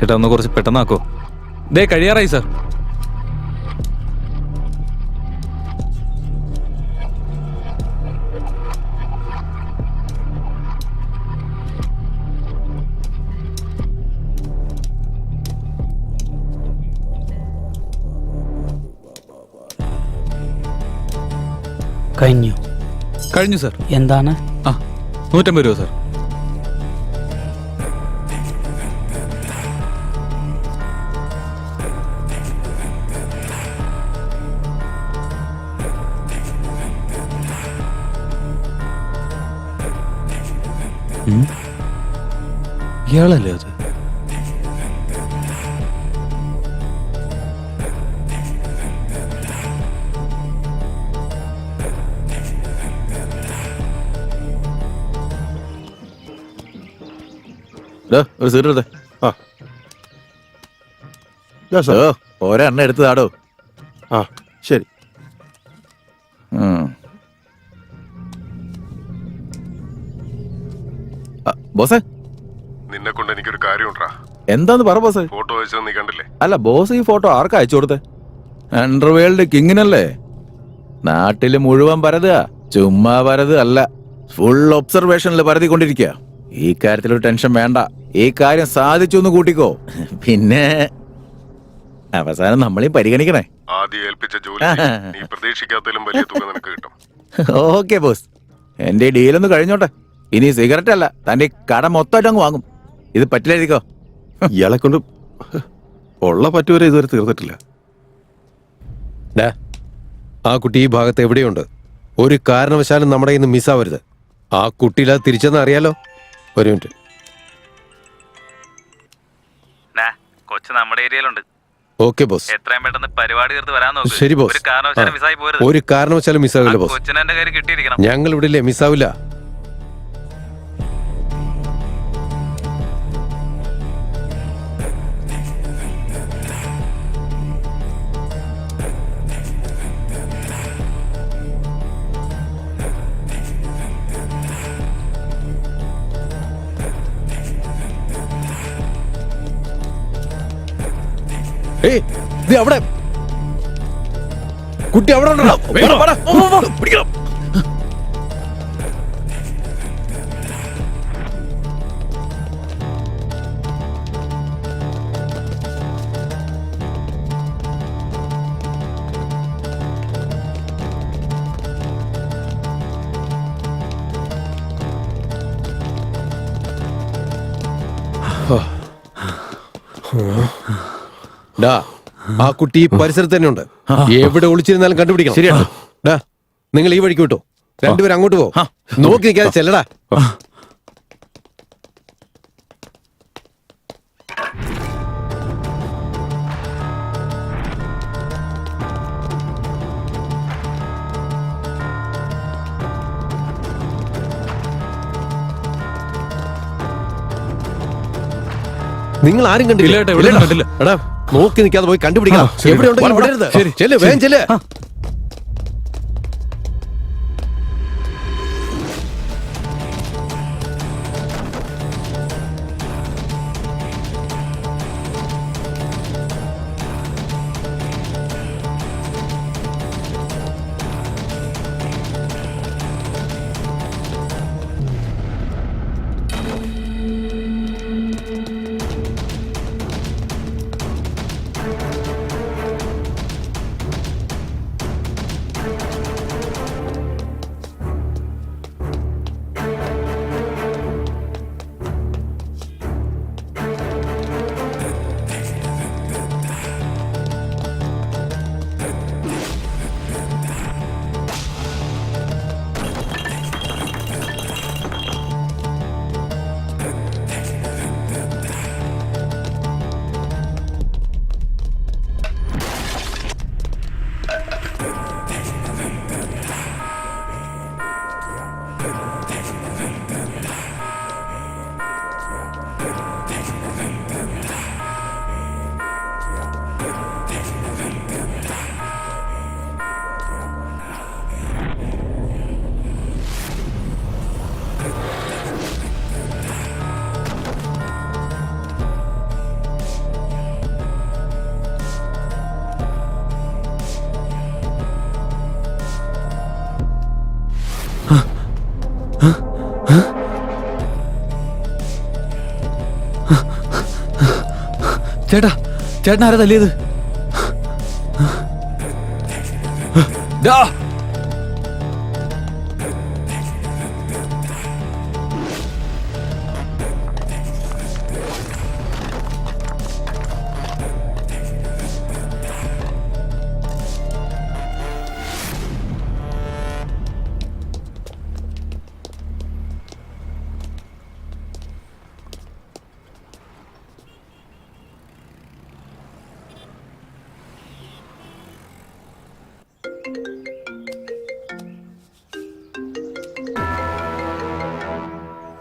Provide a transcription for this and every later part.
ചേട്ടാ ഒന്ന് കുറച്ച് പെട്ടെന്നാക്കോ. ദേ കഴിയാറായി സാർ. കഴിഞ്ഞു. കഴിഞ്ഞു സാർ. എന്താണ്? ആ നൂറ്റമ്പത് രൂപ സാർ. ഇയാളല്ലേ അത്? ഒരു സീറ്റ് എടുത്തേ. ആ. ഓരോ എണ്ണ ഓ ഒരെണ്ണം എടുത്ത് താടോ. ആ ശരി. ബോസേ. നിന്നെ കൊണ്ട് എനിക്കൊരു കാര്യമുണ്ടാ. എന്താന്ന് പറ ബോസ്. ഫോട്ടോ അയച്ചത് നീ കണ്ടില്ലേ? അല്ല ബോസ് ഈ ഫോട്ടോ ആർക്കാ അയച്ചു കൊടുത്തേ? അണ്ടർവേൾഡ് കിങ്ങിനല്ലേ? നാട്ടിൽ മുഴുവൻ പരതുക ചുമ്മാ പരത് അല്ല. ഫുൾ ഒബ്സർവേഷനിൽ പരതിക്കൊണ്ടിരിക്കുക ഈ കാര്യത്തിൽ ഒരു ടെൻഷൻ വേണ്ട. ഈ കാര്യം സാധിച്ചു എന്ന് കൂട്ടിക്കോ. പിന്നെ അവസാനം നമ്മളീ പരിഗണിക്കണേ. ആദ്യം ഏൽപ്പിച്ച ജോലി നീ പ്രതീക്ഷിക്കാത്തതിലും വലിയ തുക നിനക്ക് കിട്ടും. Okay boss. എന്റെ ഡീലൊന്ന് കഴിഞ്ഞോട്ടെ. ഇനി സിഗരറ്റ് അല്ല തന്റെ കട മൊത്തമായിട്ട് അങ്ങ് വാങ്ങും. ഇത് പറ്റില്ലായിരിക്കോ ഇയാളെ കൊണ്ട് ഉള്ള പറ്റുവരെ ഇതുവരെ തീർന്നിട്ടില്ല. ഡാ, ആ കുട്ടി ഈ ഭാഗത്ത് എവിടെയുണ്ട്? ഒരു കാരണവശാലും നമ്മുടെ ഇന്ന് മിസ്സാവരുത് ആ കുട്ടിയില്ല തിരിച്ചെന്ന് അറിയാലോ? ഒരു മിനിറ്റ് കൊച്ചു നമ്മുടെ ഏരിയയിലുണ്ട്. ഓക്കെ ബോസ് എത്രയും പെട്ടെന്ന് പരിപാടി തീർത്ത് വരാൻ നോക്ക്. ശരി ബോസ് ഒരു കാരണവശാലും ആ. മിസ്സായി പോരുത്. ഒരു കാരണവശാലും മിസ്സാവില്ല ബോസ് കൊച്ചിനെ കിട്ടിയിരിക്കണം. ഞങ്ങൾ ഇവിടെ ഇല്ലേ? മിസ്സാവില്ല ഏയ് ഇത് അവിടെ. കുട്ടി അവിടെ ഉണ്ടോ വാടാ. ഡാ ആ കുട്ടി ഈ പരിസരത്ത് തന്നെ ഉണ്ട് എവിടെ ഒളിച്ചിരുന്നാലും കണ്ടുപിടിക്കണം. ശരിയാണ്. ഡാ നിങ്ങൾ ഈ വഴിക്ക് വിട്ടോ. രണ്ടുപേരും അങ്ങോട്ട് പോ. നോക്കി നിൽക്കാതെ ചെല്ലടാ. നിങ്ങൾ ആരും കണ്ടില്ല. എടാ നോക്കി നിൽക്കാതെ പോയി കണ്ടുപിടിക്കണം. എവിടെയുണ്ടെങ്കിലും. വിടരുത് ചെല്ലു വേഗം ചെല്ല്. ചേട്ടാ ചേട്ടൻ ചേട്ടനാരാ തല്ലിയത്? ഡാ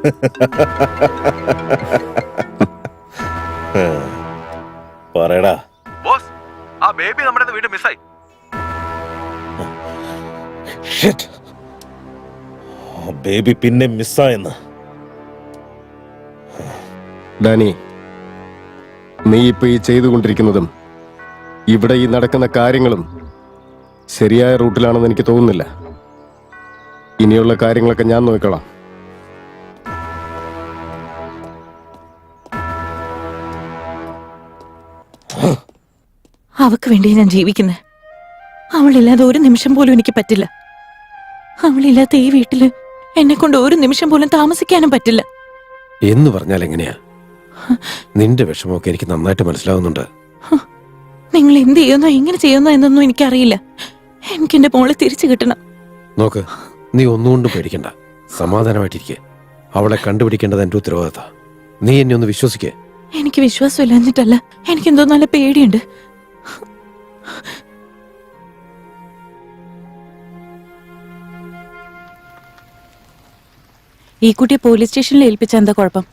പറയടാ. ബോസ് ആ ബേബി നമ്മുടെ വീണ്ടും മിസ്സായി. ബേബി പിന്നെ മിസ്സായെന്ന്. ഡാനി നീ ഇപ്പൊ ഈ ചെയ്തുകൊണ്ടിരിക്കുന്നതും ഇവിടെ ഈ നടക്കുന്ന കാര്യങ്ങളും ശരിയായ റൂട്ടിലാണെന്ന് എനിക്ക് തോന്നുന്നില്ല. ഇനിയുള്ള കാര്യങ്ങളൊക്കെ ഞാൻ നോക്കിക്കോളാം. അവക്ക് വേണ്ടി ഞാൻ ജീവിക്കുന്നത് അവളില്ലാതെ ഒരു നിമിഷം പോലും എനിക്ക് പറ്റില്ല. അവളില്ലാത്ത ഈ വീട്ടിൽ എന്നെ കൊണ്ട് ഒരു നിമിഷം പോലും താമസിക്കാനും പറ്റില്ല. എന്ന് പറഞ്ഞാൽ എങ്ങനെയാ? നിന്റെ വിഷമമൊക്കെ എനിക്ക് നന്നായിട്ട് മനസ്സിലാവുന്നുണ്ട്. നിങ്ങൾ എന്ത് ചെയ്യുന്നോ എങ്ങനെ ചെയ്യുന്നോ എന്നൊന്നും എനിക്കറിയില്ല. എനിക്ക് എന്റെ മോളെ തിരിച്ചു കിട്ടണം. നോക്ക് നീ ഒന്നുകൊണ്ടും പേടിക്കണ്ട. സമാധാനമായിട്ടിരിക്കെ. അവളെ കണ്ടുപിടിക്കേണ്ടത് എന്റെ ഉത്തരവാദിത്ത നീ എന്നെ ഒന്ന് വിശ്വസിക്കേ. എനിക്ക് വിശ്വാസം ഇല്ലാഞ്ഞിട്ടല്ല എനിക്ക് എന്തോ നല്ല പേടിയുണ്ട്. ഈ കുട്ടിയെ പോലീസ് സ്റ്റേഷനിൽ ഏൽപ്പിച്ച എന്താ കുഴപ്പം?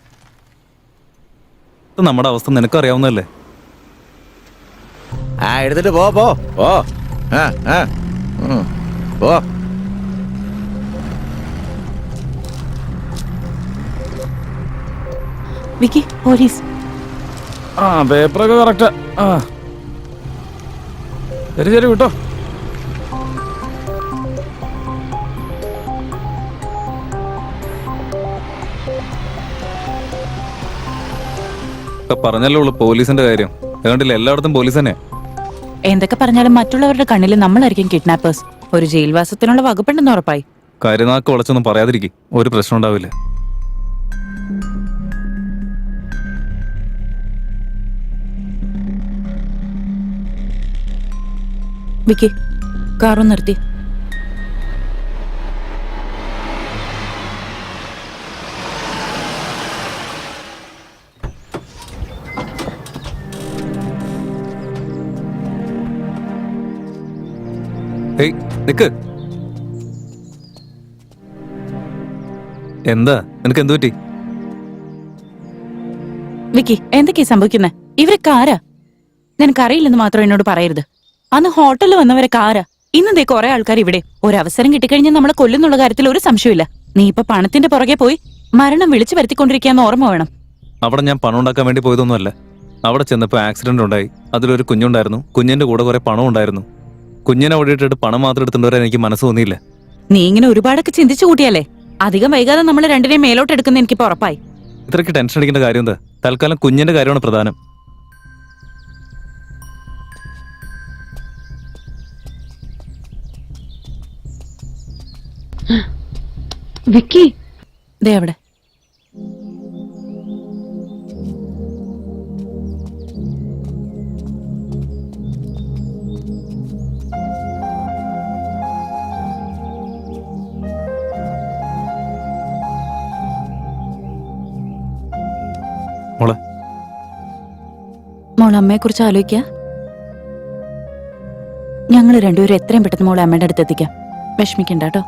നമ്മുടെ അവസ്ഥ നിനക്ക് അറിയാവുന്നല്ലേ ആ എടുത്തിട്ട് പോ പോ പോ. ആ ആ. പോ. Vicky police. ആ പേപ്പറൊക്കെ കറക്റ്റ് ആ. ശരി ശരി വിട്ടോ. ഇപ്പൊ പറഞ്ഞല്ലോ ഉള്ളു പോലീസിന്റെ കാര്യം. അതുകൊണ്ടില്ല എല്ലായിടത്തും പോലീസ് തന്നെ. എന്തൊക്കെ പറഞ്ഞാലും മറ്റുള്ളവരുടെ കണ്ണിൽ നമ്മളായിരിക്കും കിഡ്നാപ്പേഴ്സ്. ഒരു ജയിൽവാസത്തിനുള്ള വകുപ്പുണ്ടെന്ന് ഉറപ്പായി. കരുനാക്ക് വളച്ചൊന്നും പറയാതിരിക്കും. ഒരു പ്രശ്നം ഉണ്ടാവില്ല. വിക്കി കാറൊന്നിർത്തി നിർത്തി. ഏയ് നിക്ക്. എന്താ? നിനക്ക് എന്തു പറ്റി? വിക്കി എന്തൊക്കെയാ സംഭവിക്കുന്നത് ഇവരൊക്കെ ആരാ നിനക്കറിയില്ലെന്ന് മാത്രം എന്നോട് പറയരുത്. അന്ന് ഹോട്ടലിൽ വന്നവരൊക്കെ ആരാ ഇന്നെന്തേ ദേ കുറെ ആൾക്കാർ ഇവിടെ. ഒരു അവസരം കിട്ടിക്കഴിഞ്ഞാൽ നമ്മളെ കൊല്ലുന്നുള്ള കാര്യത്തിൽ ഒരു സംശയമില്ല നീ ഇപ്പൊ പണത്തിന്റെ പുറകെ പോയി മരണം വിളിച്ചു വരുത്തിക്കൊണ്ടിരിക്കാന്ന് ഓർമ്മ വേണം. അവിടെ ഞാൻ പണം ഉണ്ടാക്കാൻ വേണ്ടി പോയതൊന്നുമല്ല. അവിടെ ചെന്നപ്പോൾ ആക്സിഡന്റ് ഉണ്ടായി. അതിലൊരു കുഞ്ഞുണ്ടായിരുന്നു. കുഞ്ഞിന്റെ കൂടെ കുറെ പണം ഉണ്ടായിരുന്നു. കുഞ്ഞിനെ ഓടിയിട്ടിട്ട് പണം മാത്രം എടുത്തുകൊണ്ട് വരാൻ എനിക്ക് മനസ്സ് തോന്നിയില്ല. നീ ഇങ്ങനെ ഒരുപാടൊക്കെ ചിന്തിച്ചു കൂട്ടിയല്ലേ? അധികം വൈകാതെ നമ്മൾ രണ്ടിനെയും മേലോട്ട് എടുക്കുന്ന എനിക്കിപ്പോ ഉറപ്പായി. ഇത്രയ്ക്ക് ടെൻഷൻ അടിക്കേണ്ട കാര്യം എന്താ? തൽക്കാലം കുഞ്ഞിന്റെ കാര്യമാണ് പ്രധാനം. വിക്കി. ദേ അവിടെ. മോൾ അമ്മയെ കുറിച്ച് ആലോചിക്ക? ഞങ്ങൾ രണ്ടുപേരും എത്രയും പെട്ടെന്ന് മോളെ അമ്മയുടെ അടുത്ത് എത്തിക്കാം വിഷമിക്കണ്ട കേട്ടോ.